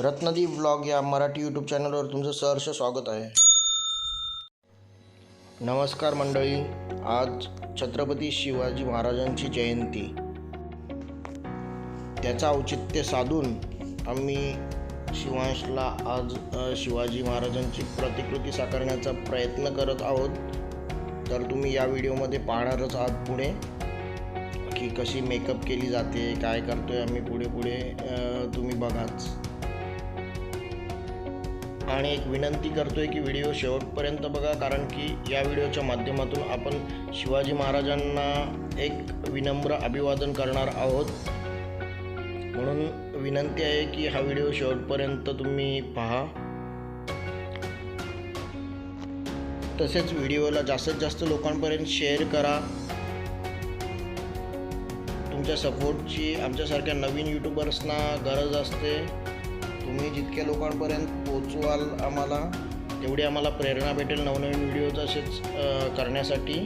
Ratnadeep blog या Marathi YouTube चॅनलवर तुमचं सहर्ष स्वागत आहे. नमस्कार मंडळी आज छत्रपती शिवाजी महाराजांची जयंती. त्याचं औचित्य साधून आम्ही शिवांशला आज शिवाजी महाराजांची प्रतिकृती साकारण्याचा प्रयत्न करत आहोत. तर तुम्ही या व्हिडिओमध्ये पाहणारच आहात पुढे की कशी मेकअप केली जाते काय करतोय आम्ही पुढे पुढे तुम्ही बघाच. आणि एक विनंती करतो आहे की व्हिडिओ शेवटपर्यंत बघा कारण की या व्हिडिओच्या माध्यमातून आपण शिवाजी महाराजांना एक विनम्र अभिवादन करणार आहोत. म्हणून विनंती आहे की हा व्हिडिओ शेवटपर्यंत तुम्ही पहा. तसेच व्हिडिओला जास्तीत जास्त लोकांपर्यंत शेअर करा. तुमच्या सपोर्टची आमच्यासारख्या नवीन यूट्यूबर्सना गरज असते. तुम्ही जितक्या लोकांपर्यंत पोचवाल आम्हाला तेवढी आम्हाला प्रेरणा भेटेल नवनवीन व्हिडिओ तसेच करण्यासाठी.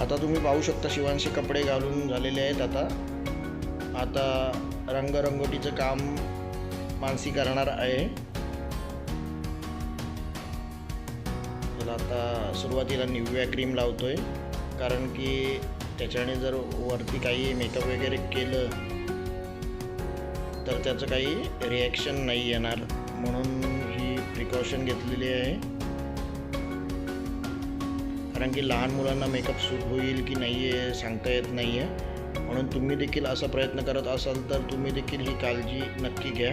आता तुम्ही पाहू शकता शिवांशी कपडे घालून झालेले आहेत आता. आता रंगरंगोटीचं काम मानसी करणार आहे. आता सुरुवातीला निव्या क्रीम लावतोय कारण की त्याच्याने जर वरती काही मेकअप वगैरे केलं तर त्याचं काही रिॲक्शन नाही येणार. म्हणून ही प्रिकॉशन घेतलेली आहे. कारण की लहान मुलांना मेकअप सूट होईल की नाही आहे सांगता येत नाही आहे म्हणून तुम्ही देखील असा प्रयत्न करत असाल तर तुम्ही देखील ही काळजी नक्की घ्या.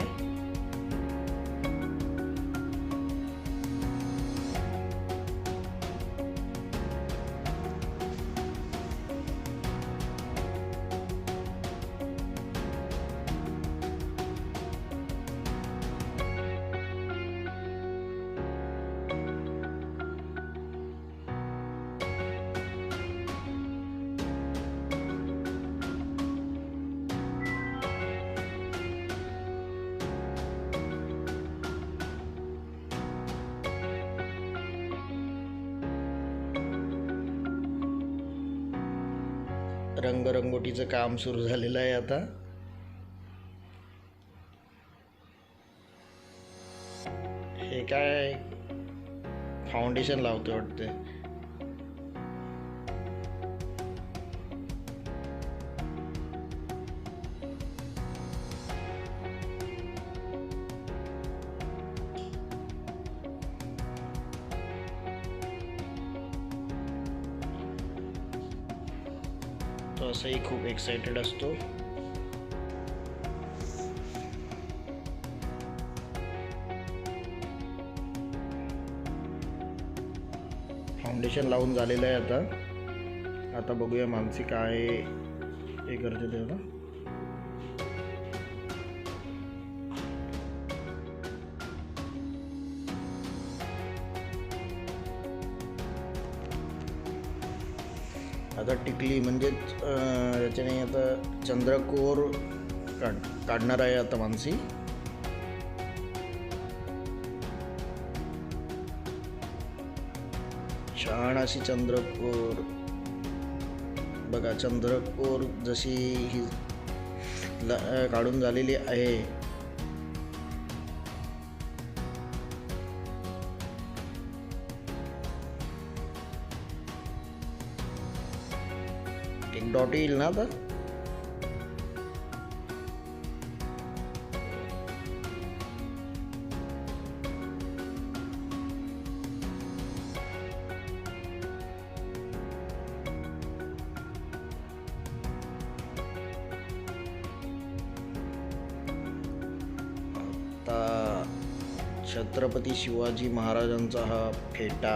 रंगरंगोटीचं काम सुरू झालेलं आहे आता. हे काय? फाउंडेशन लावते वाटते तो असंही खूप एक्सायटेड असतो. फाउंडेशन लावून झालेलं आहे आता. आता बघूया मानसी काय हे करते ते आता टिकली म्हणजेच याच्याने आता चंद्रकोर काढ काढणार आहे आता मानसी. छान अशी चंद्रकोर. बघा चंद्रकोर जशी ही काढून झालेली आहे डॉट येईल ना आता? छत्रपती शिवाजी महाराजांचा हा फेटा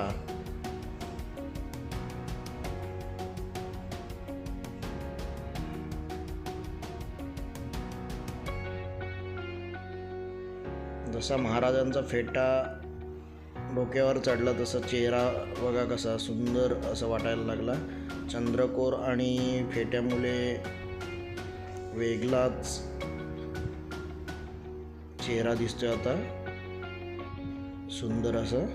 जसा महाराजांचा फेटा डोक्यावर चढला तसा चेहरा बघा कसा सुंदर असं वाटायला लागला. चंद्रकोर आणि फेट्यामुळे वेगळाच चेहरा दिसतोय आता. सुंदर असं.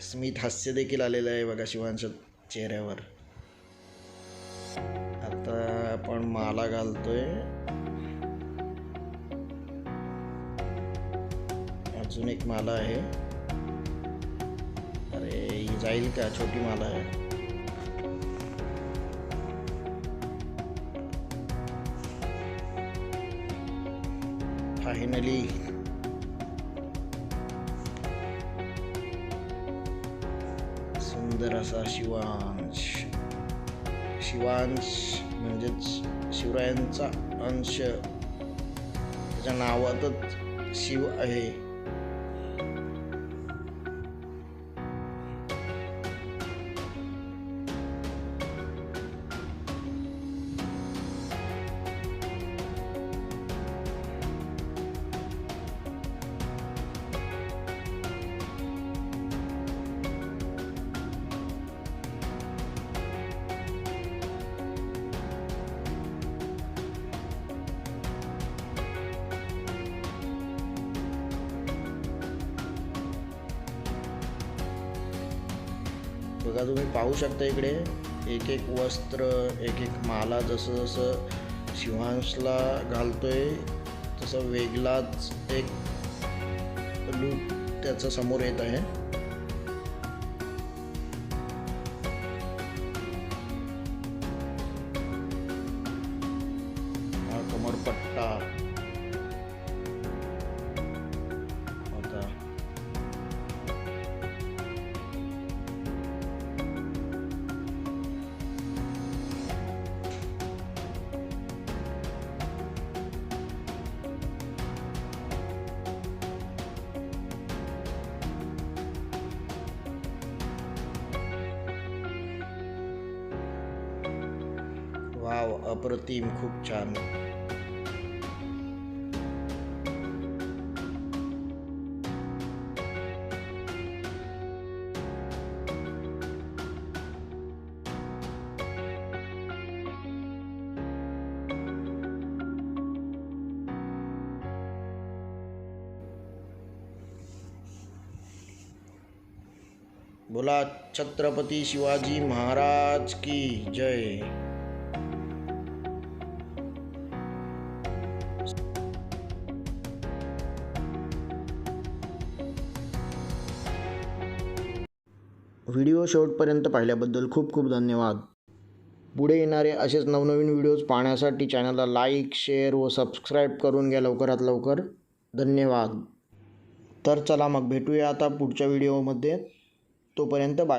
स्मित हास्य देखील आलेलं आहे बघा शिवांच्या चेहऱ्यावर. आता आपण माला घालतोय. अजून एक माला आहे. अरे ही जाईल का? छोटी माला आहे. फायनली सुंदर असा शिवांश. शिवांश म्हणजेच शिवरायांचा अंश. त्याच्या नावातच शिव आहे. बघा तुम्ही पाहू शकता इकडे एक एक वस्त्र एक एक माला जसं जसं शिवांशला घालतोय तसं वेगळाच एक लूप त्याचं समोर येत आहे. वाव अप्रतिम खूप छान. बोला छत्रपती शिवाजी महाराज की जय. व्हिडिओ शेवटपर्यंत पाहिल्याबद्दल खूप खूप धन्यवाद. पुढे येणारे असेच नवनवीन व्हिडिओज पाहण्यासाठी चॅनलला लाईक शेअर व सबस्क्राईब करून घ्या लवकरात लवकर. धन्यवाद. तर चला मग भेटूया आता पुढच्या व्हिडिओमध्ये. तोपर्यंत बाय.